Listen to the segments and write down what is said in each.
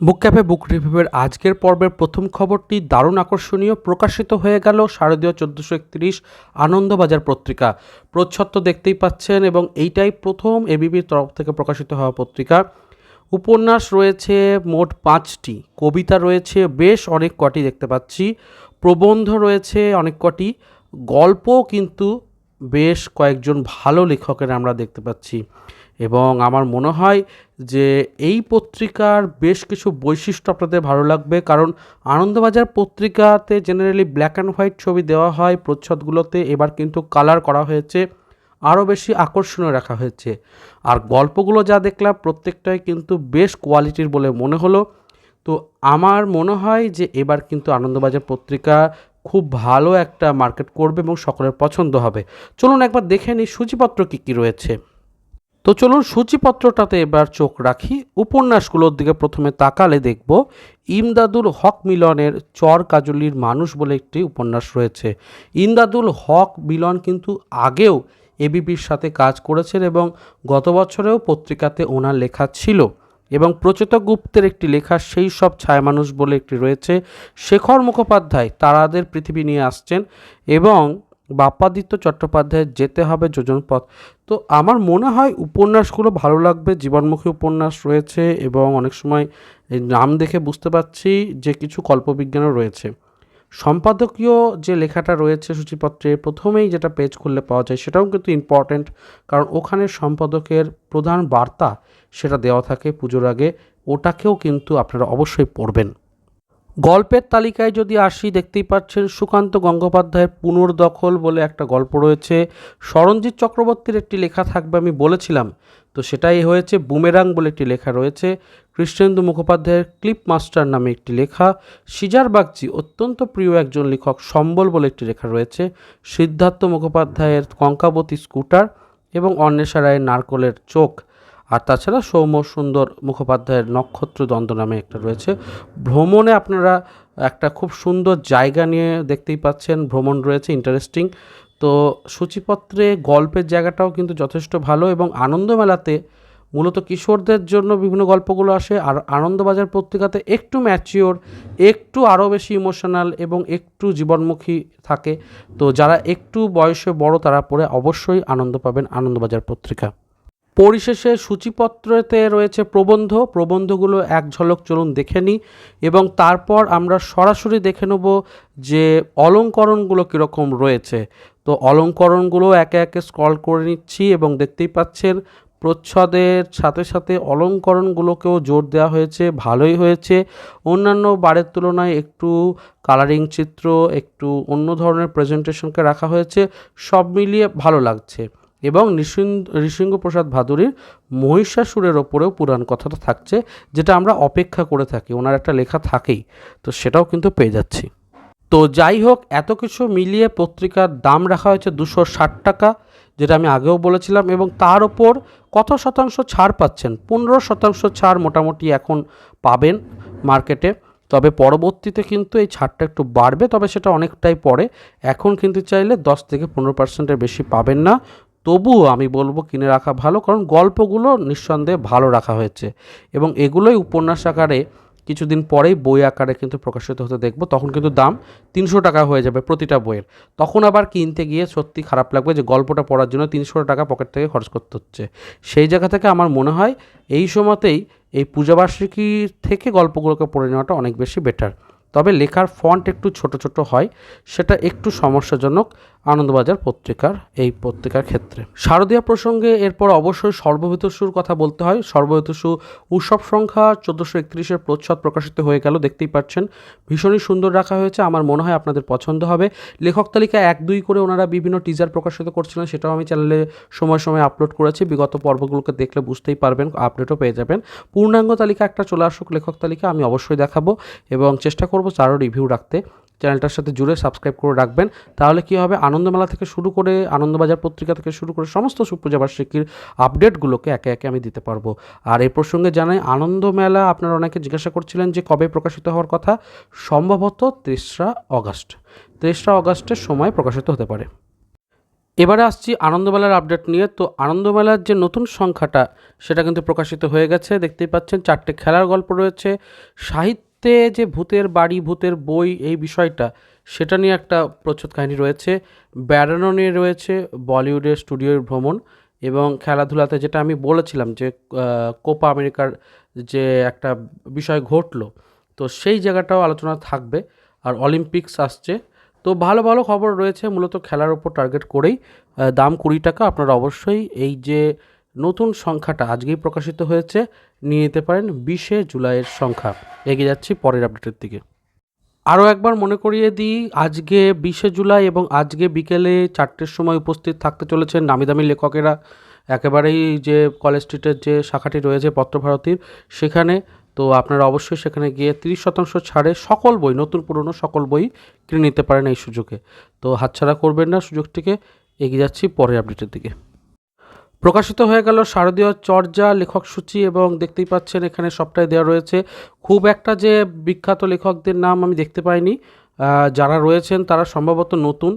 বুক cafe, বুক রিভিউয়ের আজকের পর্বের প্রথম খবরটি দারুণ আকর্ষণীয় প্রকাশিত হয়ে গেল শারদীয় চোদ্দোশো একত্রিশ আনন্দবাজার পত্রিকা। প্রচ্ছদ দেখতেই পাচ্ছেন এবং এইটাই প্রথম এবিবির তরফ থেকে প্রকাশিত হওয়া পত্রিকা। উপন্যাস রয়েছে মোট পাঁচটি, কবিতা রয়েছে বেশ অনেক কটি দেখতে পাচ্ছি, প্রবন্ধ রয়েছে অনেক কটি গল্প কিন্তু বেশ কয়েকজন ভালো লেখকের আমরা দেখতে পাচ্ছি। এবং আমার মনে হয় যে এই পত্রিকার বেশ কিছু বৈশিষ্ট্য আপনাদের ভালো লাগবে। কারণ আনন্দবাজার পত্রিকাতে জেনারেলি ব্ল্যাক অ্যান্ড হোয়াইট ছবি দেওয়া হয়, প্রচ্ছদগুলোতে এবার কিন্তু কালার করা হয়েছে, আরও বেশি আকর্ষণীয় রাখা হয়েছে। আর গল্পগুলো যা দেখলাম প্রত্যেকটাই কিন্তু বেশ কোয়ালিটির বলে মনে হলো। তো আমার মনে হয় যে এবার কিন্তু আনন্দবাজার পত্রিকা খুব ভালো একটা মার্কেট করবে এবং সকলের পছন্দ হবে। চলুন একবার দেখে নিই সূচিপত্র কী কী রয়েছে। তো চলুন সূচিপত্রটাতে এবার চোখ রাখি। উপন্যাসগুলোর দিকে প্রথমে তাকালে দেখব ইমদাদুল হক মিলনের চর কাজলির মানুষ বলে একটি উপন্যাস রয়েছে। ইমদাদুল হক মিলন কিন্তু আগেও এবিপির সাথে কাজ করেছেন এবং গত বছরেও পত্রিকাতে ওনার লেখা ছিল এবং প্রচেত গুপ্তের একটি লেখা সেই সব ছায়া মানুষ বলে একটি রয়েছে। শেখর মুখোপাধ্যায় তারাদের পৃথিবী নিয়ে আসছেন এবং বাপ্পাদিত্য চট্টোপাধ্যায়ের যেতে হবে যোজন পথ। তো আমার মনে হয় উপন্যাসগুলো ভালো লাগবে, জীবনমুখী উপন্যাস রয়েছে এবং অনেক সময় নাম দেখে বুঝতে পারছি যে কিছু কল্পবিজ্ঞানও রয়েছে। সম্পাদকীয় যে লেখাটা রয়েছে সূচিপত্রে, প্রথমেই যেটা পেজ খুললে পাওয়া যায় সেটাও কিন্তু ইম্পর্ট্যান্ট কারণ ওখানে সম্পাদকের প্রধান বার্তা সেটা দেওয়া থাকে পুজোর আগে, ওটাকেও কিন্তু আপনারা অবশ্যই পড়বেন। গল্পের তালিকায় যদি আসি, দেখতেই পাচ্ছেন সুকান্ত গঙ্গোপাধ্যায়ের পুনর্দখল বলে একটা গল্প রয়েছে। সরঞ্জিৎ চক্রবর্তীর একটি লেখা থাকবে আমি বলেছিলাম, তো সেটাই হয়েছে বুমেরাং বলে একটি লেখা রয়েছে। কৃষ্ণেন্দু মুখোপাধ্যায়ের ক্লিপ মাস্টার নামে একটি লেখা। সিজার বাগচি, অত্যন্ত প্রিয় একজন লেখক, সম্বল বলে একটি লেখা রয়েছে। সিদ্ধার্থ মুখোপাধ্যায়ের কঙ্কাবতী স্কুটার এবং অন্বেষা রায়ের নারকলের চোখ। আর তাছাড়া সৌম্য সুন্দর মুখোপাধ্যায়ের নক্ষত্র দ্বন্দ্ব নামে একটা রয়েছে। ভ্রমণে আপনারা একটা খুব সুন্দর জায়গা নিয়ে দেখতেই পাচ্ছেন, ভ্রমণ রয়েছে ইন্টারেস্টিং তো সূচিপত্রে গল্পের জায়গাটাও কিন্তু যথেষ্ট ভালো এবং আনন্দমেলাতে মূলত কিশোরদের জন্য বিভিন্ন গল্পগুলো আসে আর আনন্দবাজার পত্রিকাতে একটু ম্যাচিওর একটু আরও বেশি ইমোশনাল এবং একটু জীবনমুখী থাকে। তো যারা একটু বয়সে বড় তারা পড়ে অবশ্যই আনন্দ পাবেন আনন্দবাজার পত্রিকা। পরিশেষে সূচিপত্রতে রয়েছে প্রবন্ধ। প্রবন্ধগুলো এক ঝলক চলুন দেখে নিই এবং তারপর আমরা সরাসরি দেখে নেব যে অলঙ্করণগুলো কীরকম রয়েছে। তো অলঙ্করণগুলো একে একে স্ক্রল করে নিচ্ছি এবং দেখতেই পাচ্ছেন, প্রচ্ছদের সাথে সাথে অলঙ্করণগুলোকেও জোর দেওয়া হয়েছে, ভালোই হয়েছে। অন্যান্য বারের তুলনায় একটু কালারিং চিত্র, একটু অন্য ধরনের প্রেজেন্টেশনকে রাখা হয়েছে, সব মিলিয়ে ভালো লাগছে। এবং নৃসিংহ প্রসাদ ভাদুরীর মহিষাসুরের ওপরেও পুরাণ কথাটা থাকছে, যেটা আমরা অপেক্ষা করে থাকি। ওনার একটা লেখা থাকেই, তো সেটাও কিন্তু পেয়ে যাচ্ছি। তো যাই হোক, এত কিছু মিলিয়ে পত্রিকার দাম রাখা হয়েছে দুশো ষাট টাকা, যেটা আমি আগেও বলেছিলাম, এবং তার ওপর কত শতাংশ ছাড় পাচ্ছেন? পনেরো শতাংশ ছাড় মোটামুটি এখন পাবেন মার্কেটে, তবে পরবর্তীতে কিন্তু এই ছাড়টা একটু বাড়বে, তবে সেটা অনেকটাই পরে। এখন কিন্তু চাইলে দশ থেকে পনেরো পার্সেন্টের বেশি পাবেন না। তবুও আমি বলব কিনে রাখা ভালো, কারণ গল্পগুলো নিঃসন্দেহে ভালো রাখা হয়েছে। এবং এগুলোই উপন্যাস আকারে কিছুদিন পরেই বই আকারে কিন্তু প্রকাশিত হতে দেখব। তখন কিন্তু দাম তিনশো টাকা হয়ে যাবে প্রতিটা বইয়ের। তখন আবার কিনতে গিয়ে সত্যি খারাপ লাগবে যে গল্পটা পড়ার জন্য তিনশো টাকা পকেট থেকে খরচ করতে হচ্ছে। সেই জায়গা থেকে আমার মনে হয় এই সময়তেই এই পূজাবার্ষিকী থেকে গল্পগুলোকে পড়ে নেওয়াটা অনেক বেশি বেটার তবে লেখার ফন্ট একটু ছোট ছোট হয়, সেটা একটু সমস্যাজনক আনন্দবাজার পত্রিকার, এই পত্রিকার ক্ষেত্রে। শারদীয়া প্রসঙ্গে এরপর অবশ্যই সর্বহিতসুর কথা বলতে হয়। সর্বহিতসু উৎসব সংখ্যা চোদ্দোশো একত্রিশের প্রচ্ছদ প্রকাশিত হয়ে গেল, দেখতেই পাচ্ছেন। ভীষণই সুন্দর রাখা হয়েছে, আমার মনে হয় আপনাদের পছন্দ হবে। লেখক তালিকা এক দুই করে ওনারা বিভিন্ন টিজার প্রকাশিত করছিলেন, সেটাও আমি চ্যানেলে সময় সময় আপলোড করেছি। বিগত পর্বগুলোকে দেখলে বুঝতেই পারবেন আপডেটও পেয়ে যাবেন। পূর্ণাঙ্গ তালিকা একটা চলে আসুক, লেখক তালিকা আমি অবশ্যই দেখাবো এবং চেষ্টা করব চারও রিভিউ রাখতে। চ্যানেলটার সাথে জুড়ে সাবস্ক্রাইব করে রাখবেন। তাহলে কী হবে? আনন্দমেলা থেকে শুরু করে আনন্দবাজার পত্রিকা থেকে শুরু করে সমস্ত সুপূজা বার্ষিকীর আপডেটগুলোকে একে একে আমি দিতে পারব। আর এই প্রসঙ্গে জানাই, আনন্দমেলা আপনারা অনেকে জিজ্ঞাসা করছিলেন যে কবে প্রকাশিত হওয়ার কথা? সম্ভবত তেসরা অগাস্ট। তেসরা অগাস্টের সময় প্রকাশিত হতে পারে। এবারে আসছি আনন্দমেলার আপডেট নিয়ে। তো আনন্দমেলার যে নতুন সংখ্যাটা, সেটা কিন্তু প্রকাশিত হয়ে গেছে। দেখতেই পাচ্ছেন, চারটে খেলার গল্প রয়েছে। সাহিত্যে যে ভূতের বাড়ি, ভূতের বই এই বিষয়টা, সেটা নিয়ে একটা প্রচ্ছদ কাহিনী রয়েছে। বেড়ানো নিয়ে রয়েছে বলিউডের স্টুডিওর ভ্রমণ এবং খেলাধুলাতে যেটা আমি বলেছিলাম যে কোপা আমেরিকার যে একটা বিষয় ঘটলো, তো সেই জায়গাটাও আলোচনা থাকবে আর অলিম্পিক্স আসছে। তো ভালো ভালো খবর রয়েছে, মূলত খেলার উপর টার্গেট করেই দাম কুড়ি টাকা। আপনারা অবশ্যই এই যে নতুন সংখ্যাটা আজকেই প্রকাশিত হয়েছে। নিয়ে নিতে পারেন বিশে জুলাইয়ের সংখ্যা। এগিয়ে যাচ্ছি পরের আপডেটের দিকে। আরও একবার মনে করিয়ে দিই, আজকে বিশে জুলাই এবং আজকে বিকেলে চারটের সময় উপস্থিত থাকতে চলেছেন নামি দামি লেখকেরা। একেবারেই যে কলেজ স্ট্রিটের যে শাখাটি রয়েছে পত্রভারতীর, সেখানে তো আপনারা অবশ্যই সেখানে গিয়ে তিরিশ শতাংশ ছাড়ে সকল বই, নতুন পুরনো সকল বই কিনে নিতে পারেন এই সুযোগে। তো হাতছাড়া করবেন না সুযোগটিকে। এগিয়ে যাচ্ছি পরের আপডেটের দিকে। প্রকাশিত হয়ে গেল শারদীয় চর্যা লেখক সূচি এবং দেখতেই পাচ্ছেন এখানে সবটাই দেওয়া রয়েছে। খুব একটা যে বিখ্যাত লেখকদের নাম আমি দেখতে পাইনি। যারা রয়েছেন তারা সম্ভবত নতুন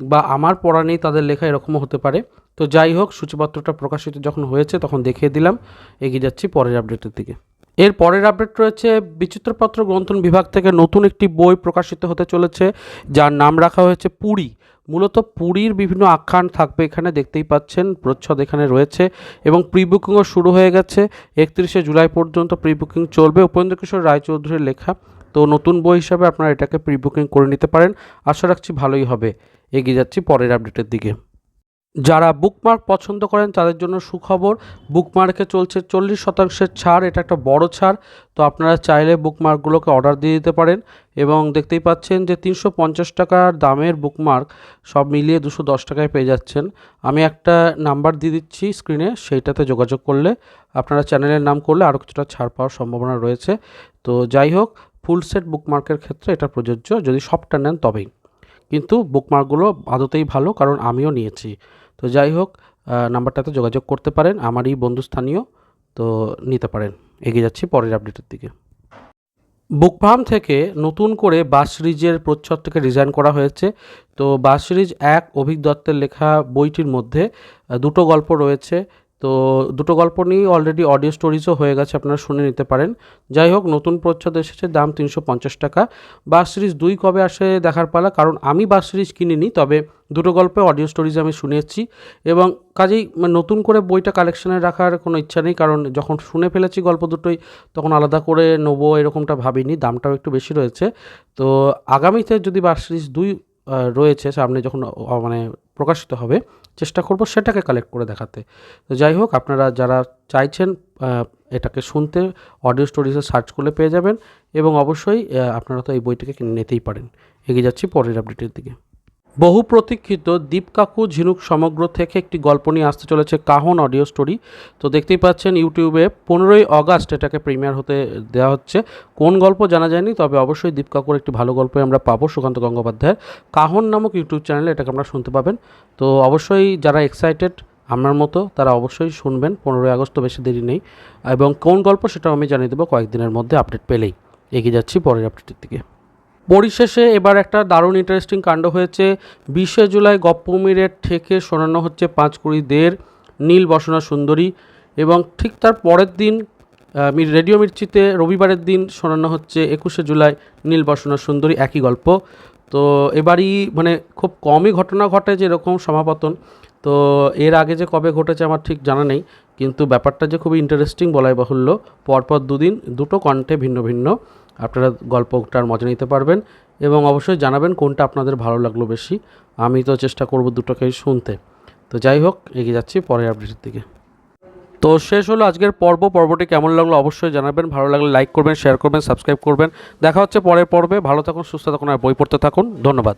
বা আমার পড়া নেই তাদের লেখা এরকমও হতে পারে। তো যাই হোক, সূচিপত্রটা প্রকাশিত যখন হয়েছে তখন দেখিয়ে দিলাম। এগিয়ে যাচ্ছি পরের আপডেটের দিকে। এর পরের আপডেট রয়েছে, বিচিত্রপত্র গ্রন্থন বিভাগ থেকে নতুন একটি বই প্রকাশিত হতে চলেছে, যার নাম রাখা হয়েছে পুরী। মূলত পুরীর বিভিন্ন আখ্যান থাকবে এখানে, দেখতেই পাচ্ছেন, প্রচ্ছদ এখানে রয়েছে এবং প্রি বুকিংও শুরু হয়ে গেছে। একত্রিশে জুলাই পর্যন্ত প্রি বুকিং চলবে। উপেন্দ্র কিশোর রায়চৌধুরীর লেখা। তো নতুন বই হিসাবে আপনারা এটাকে প্রি বুকিং করে নিতে পারেন। আশা রাখছি ভালোই হবে। এগিয়ে যাচ্ছি পরের আপডেটের দিকে। যারা বুকমার্ক পছন্দ করেন, তাদের জন্য সুখবর বুকমার্কে চলছে চল্লিশ শতাংশের ছাড়, এটা একটা বড় ছাড়। তো আপনারা চাইলে বুকমার্কগুলোকে অর্ডার দিয়ে দিতে পারেন এবং দেখতেই পাচ্ছেন যে তিনশো পঞ্চাশ টাকার দামের বুকমার্ক সব মিলিয়ে দুশো দশ টাকায় পেয়ে যাচ্ছেন। আমি একটা নাম্বার দিয়ে দিচ্ছি স্ক্রিনে সেইটাতে যোগাযোগ করলে আপনারা চ্যানেলের নাম করলে আরও কিছুটা ছাড় পাওয়ার সম্ভাবনা রয়েছে। তো যাই হোক ফুল সেট বুকমার্কের ক্ষেত্রে এটা প্রযোজ্য, যদি সবটা নেন তবেই। কিন্তু বুকমার্কগুলো আদতেই ভালো, কারণ আমিও নিয়েছি। তো যাই হোক নাম্বারটাতে যোগাযোগ করতে পারেন, আমারই বন্ধুস্থানীয়, তো নিতে পারেন। এগিয়ে যাচ্ছি পরের আপডেটের দিকে। বুক ফার্ম থেকে নতুন করে বাস সিরিজের প্রচ্ছদ থেকে ডিজাইন করা হয়েছে। তো বাস সিরিজ এক, অভিক দত্তের লেখা বইটির মধ্যে দুটো গল্প রয়েছে। তো দুটো গল্প নিয়ে অলরেডি অডিও স্টোরিজও হয়ে গেছে, আপনারা শুনে নিতে পারেন। যাই হোক, নতুন প্রচ্ছদ এসেছে, দাম তিনশো পঞ্চাশ টাকা। বাস সিরিজ দুই কবে আসে দেখার পালা? কারণ আমি বাস সিরিজ কিনিনি, তবে দুটো গল্পে অডিও স্টোরিজ আমি শুনেছি। এবং কাজেই মানে নতুন করে বইটা কালেকশনে রাখার কোনো ইচ্ছা নেই, কারণ যখন শুনে ফেলেছি গল্প দুটোই, তখন আলাদা করে নেব এরকমটা ভাবিনি, দামটাও একটু বেশি রয়েছে। তো আগামীতে যদি বাস সিরিজ দুই রয়েছে, সামনে যখন মানে প্রকাশিত হবে চেষ্টা করব সেটাকে কালেক্ট করে দেখাতে। তো যাই হোক, আপনারা যারা চাইছেন এটাকে শুনতে অডিও স্টোরিজে সার্চ করলে পেয়ে যাবেন এবং অবশ্যই আপনারা তো এই বইটিকে কিনে নিতেই পারেন। এগিয়ে যাচ্ছি পরের আপডেটের দিকে। বহু প্রতীক্ষিত দীপ কাকু ঝিনুক সমগ্র থেকে একটি গল্প নিয়ে আসতে চলেছে কাহন অডিও স্টোরি। তো দেখতেই পাচ্ছেন ইউটিউবে পনেরোই অগাস্ট এটাকে প্রিমিয়ার হতে দেওয়া হচ্ছে। কোন গল্প জানা যায়নি, তবে অবশ্যই দীপ কাকুর একটি ভালো গল্পই আমরা পাবো সুকান্ত গঙ্গোপাধ্যায়ের। কাহন নামক ইউটিউব চ্যানেলে এটাকে আমরা শুনতে পাবেন। তো অবশ্যই যারা এক্সাইটেড আমার মতো, তারা অবশ্যই শুনবেন। পনেরোই আগস্ট বেশি দেরি নেই। এবং কোন গল্প সেটাও আমি জানিয়ে দেবো কয়েকদিনের মধ্যে আপডেট পেলেই। এগিয়ে যাচ্ছি পরের আপডেটের দিকে। পরিশেষে এবার একটা দারুণ ইন্টারেস্টিং কাণ্ড হয়েছে। বিশে জুলাই গপ্পমিরের থেকে শোনানো হচ্ছে পাঁচ কুড়ি দের নীল বসনা সুন্দরী এবং ঠিক তার পরের দিন রেডিও মির্চিতে রবিবারের দিন শোনানো হচ্ছে একুশে জুলাই নীল বসনা সুন্দরী, একই গল্প। তো এবারই মানে খুব কমই ঘটনা ঘটে যে এরকম সমাপতন। তো এর আগে যে কবে ঘটেছে আমার ঠিক জানা নেই, কিন্তু ব্যাপারটা যে খুবই ইন্টারেস্টিং বলাই বাহুল্য। পরপর দুদিন দুটো কণ্ঠে ভিন্ন ভিন্ন। আপনারা গল্পটার মজা নিতে পারবেন এবং অবশ্যই জানাবেন কোনটা আপনাদের ভালো লাগল বেশি। আমি তো চেষ্টা করব দুটোকেই শুনতে। তো যাই হোক, এগিয়ে যাচ্ছি পরের আপডেটের দিকে। তো শেষ হলো আজকের পর্ব। পর্বটি কেমন লাগল অবশ্যই জানাবেন। ভালো লাগলে লাইক করবেন, শেয়ার করবেন, সাবস্ক্রাইব করবেন। দেখা হচ্ছে পরের পর্বে। ভালো থাকুন, সুস্থ থাকুন আর বই পড়তে থাকুন। ধন্যবাদ।